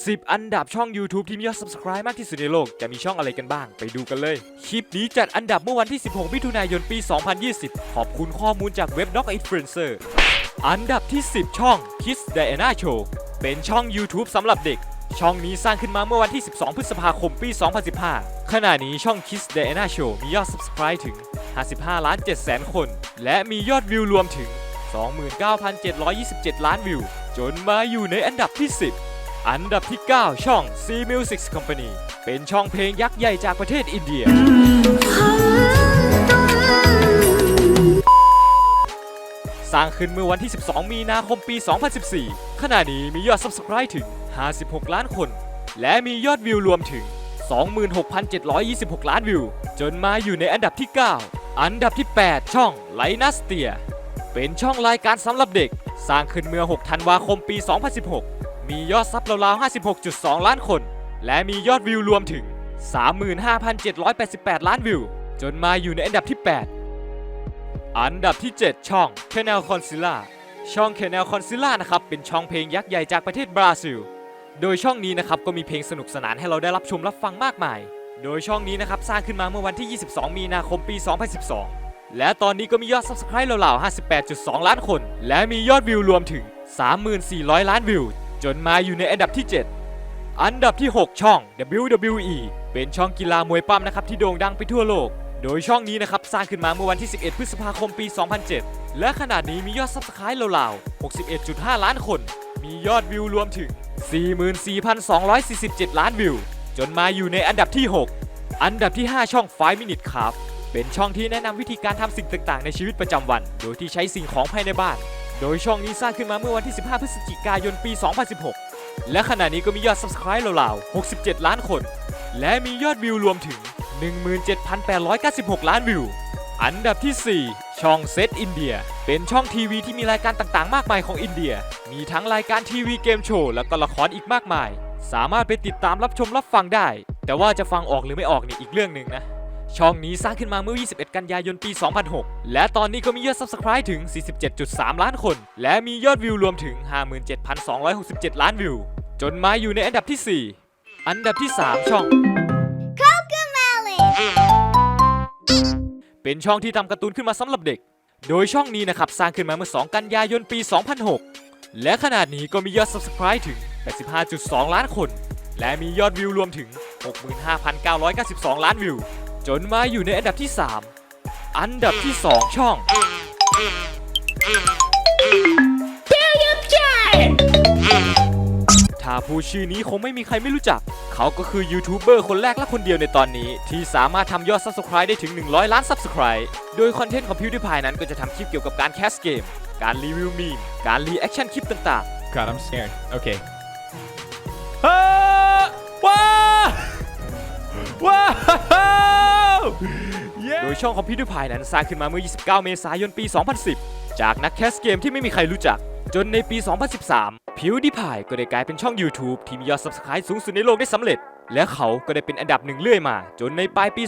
10 อันดับช่อง YouTube ที่มียอด Subscribe มากที่สุดในโลก จะมีช่องอะไรกันบ้าง ไปดูกันเลย คลิปนี้จัดอันดับเมื่อวันที่ 16 มิถุนายน ปี 2020 ขอบคุณข้อมูลจากเว็บ Dog Influencer อันดับที่ 10 ช่อง Kids Diana Show เป็นช่อง YouTube สำหรับเด็ก ช่องนี้สร้างขึ้นมาเมื่อวันที่ 12 พฤษภาคม ปี 2015 ขณะนี้ช่อง Kids Diana Show มียอด Subscribe ถึง 55 ล้าน7แสนคน และมียอดวิวรวมถึง 29,727 ล้านวิว จนมาอยู่ในอันดับที่ 10 อันดับที่ 9 ช่อง C Music Company เป็นช่องเพลงยักษ์ใหญ่จากประเทศอินเดีย สร้างขึ้นเมื่อวันที่ 12 มีนาคมปี 2014 ขณะนี้มียอด Subscribe ถึง 56 ล้านคน และมียอดวิวรวมถึง 26,726 ล้านวิว จนมาอยู่ในอันดับที่ 9 อันดับที่ 8 ช่องไลนัสเตีย เป็นช่องรายการสำหรับเด็ก สร้างขึ้นเมื่อ 6 ธันวาคมปี 2016 มียอดซับราวๆ56.2 ล้านคน และมียอดวิวรวมถึง 35,788 ล้านวิว จนมาอยู่ในอันดับที่ 8 อันดับที่ 7 ช่อง Canal Conzilla ช่อง Canal Conzilla นะครับเป็นช่องเพลงยักษ์ใหญ่จากประเทศบราซิล โดยช่องนี้นะครับก็มีเพลงสนุกสนานให้เราได้รับชมรับฟังมากมาย โดยช่องนี้นะครับสร้างขึ้นมาเมื่อวันที่ 22 มีนาคมปี 2012และตอนนี้ก็มียอด Subscribe ราๆ 58.2 ล้านคน และมียอดวิวรวมถึง 34,000 ล้านวิว จนมาอยู่ในอันดับที่ 7 อันดับที่ 6 ช่อง WWE เป็นช่องกีฬามวยปั้มนะครับที่โด่งดังไปทั่วโลก โดยช่องนี้นะครับสร้างขึ้นมาเมื่อวันที่ 11 พฤษภาคมปี 2007 และขนาดนี้มียอด Subscribe ราวๆ 61.5 ล้านคน มียอดวิวรวมถึง 44,247 ล้านวิว จนมาอยู่ในอันดับที่ 6 อันดับที่ 5 ช่อง 5 Minute Craft เป็นช่องที่แนะนำวิธีการทำสิ่งต่างๆ ในชีวิตประจำวัน โดยที่ใช้สิ่งของภายในบ้าน โดยช่องนี้สร้างขึ้นมาเมื่อวันที่ 15 พฤศจิกายนปี 2016 และขณะนี้ก็มียอด Subscribe ราวๆ 67 ล้านคน และมียอดวิวรวมถึง 17,896 ล้านวิว อันดับที่ 4 ช่องเซตอินเดีย เป็นช่องทีวีที่มีรายการต่างๆ มากมายของอินเดีย มีทั้งรายการทีวีเกมโชว์และก็ละครอีกมากมาย สามารถไปติดตามรับชมรับฟังได้ แต่ว่าจะฟังออกหรือไม่ออกนี่อีกเรื่องหนึ่งนะ ช่องนี้สร้างขึ้นมาเมื่อ 21 กันยายน ปี 2006 และตอนนี้ก็มียอด Subscribe ถึง 47.3 ล้านคน และมียอดวิวรวมถึง 57,267 ล้านวิว จนมาอยู่ในอันดับที่ 4 อันดับที่ 3 ช่อง เป็นช่องที่ทำการ์ตูนขึ้นมาสำหรับเด็ก โดยช่องนี้นะครับสร้างขึ้นมาเมื่อ 2 กันยายน ปี 2006 และขนาดนี้ก็มียอด Subscribe ถึง 85.2 ล้านคน และมียอดวิวรวมถึง 65,992 ล้านวิว จนมาอยู่ในอันดับที่ 3 อันดับที่ 2 ช่อง ถ้าพูดชื่อนี้คงไม่มีใครไม่รู้จัก เขาก็คือยูทูบเบอร์คนแรกและคนเดียวในตอนนี้ ที่สามารถทำยอด Subscribe ได้ถึง 100 ล้าน Subscribe โดยคอนเทนต์ของ PewDiePie นั้นก็จะทำคลิปเกี่ยวกับการแคสเกม การรีวิวมีม การรีแอคชั่นคลิปต่าง God, I'm scared. Okay. Ah! Wow! Wow! ๆโดยช่องของ PewDiePie นั้นสร้างขึ้นมาเมื่อ 29 เมษายนปี 2010 จากนักแคสเกมที่ไม่มีใครรู้จัก จนในปี 2013 PewDiePie ก็ได้กลายเป็นช่อง YouTube ที่มียอด Subscribe สูงสุดในโลกได้สำเร็จ และเขาก็ได้เป็นอันดับหนึ่งเรื่อยมา จนในปลายปี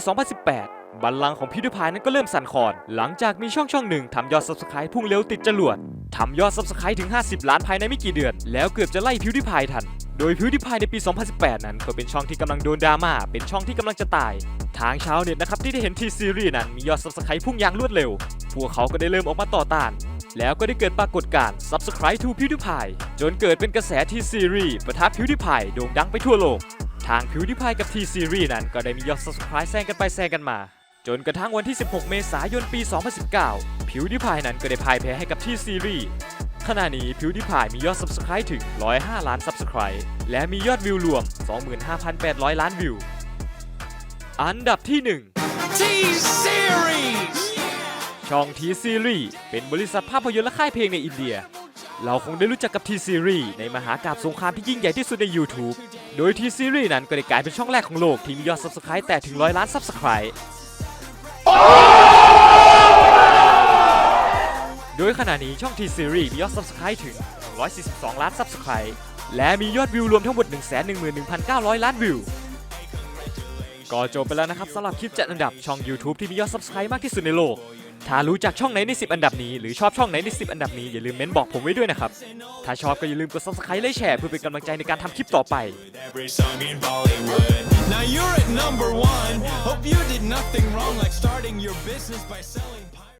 2018บัลลังก์ของ PewDiePie นั้นก็เริ่มสั่นคลอน หลังจากมีช่องช่องหนึ่งทำยอด Subscribe พุ่งเร็วติดจรวดทำยอด Subscribe ถึง 50 ล้านภายในไม่กี่เดือน แล้วเกือบจะไล่ PewDiePie ทัน โดย PewDiePie ในปี 2018 นั้นก็เป็นช่องที่กำลังโดนดราม่า เป็นช่องที่กำลังจะตาย ทางชาวเน็ตนะครับที่ได้เห็นทีซีรีส์นั้นมียอด Subscribe พุ่งอย่างรวดเร็ว พวกเขาก็ได้เริ่มออกมาต่อต้าน แล้วก็ได้เกิดปรากฏการณ์ Subscribe to PewDiePie จนเกิดเป็นกระแสทีซีรีส์ประทับ PewDiePie โด่งดังไปทั่วโลก ทาง PewDiePie กับทีซีรีส์นั้นก็ได้มียอด Subscribe แซงกันไปแซงกันมา จนกระทั่งวันที่ 16 เมษายน ปี 2019 PewDiePie นั้นก็ได้พ่ายแพ้ให้กับทีซีรีส์ ขณะนี้ PewDiePie มียอด Subscribe ถึง 105 ล้าน Subscribe และมียอดวิวรวม 25,800 ล้านวิว อันดับที่ 1 T-Series! ช่อง T Series เป็นบริษัทภาพยนตร์และค่ายเพลงในอินเดีย เราคงได้รู้จักกับ T Series ในมหากาพย์สงครามที่ยิ่งใหญ่ที่สุดใน YouTube โดย T Series นั้นก็ได้กลายเป็นช่องแรกของโลกที่มียอด Subscribe แต่ถึงร้อยล้าน Subscribe โดยขณะนี้ช่อง T Series มียอด Subscribe ถึง 142 ล้าน Subscribe และมียอดวิวรวมทั้งหมด 111,900 ล้านวิว ก็จบไปแล้วนะครับสำหรับคลิปจัดอันดับช่อง YouTube ที่มียอด Subscribe มากที่สุดในโลก ถ้ารู้จักช่องไหนใน 10 อันดับนี้ หรือชอบช่องไหนใน 10 อันดับนี้อย่าลืมเม้นบอกผมไว้ด้วยนะครับ ถ้าชอบก็อย่าลืมกด subscribe และแชร์เพื่อเป็นกำลังใจในการทำคลิปต่อไป every song in Bollywood. Now you're at number one. Hope you did nothing wrong, like starting your business by selling.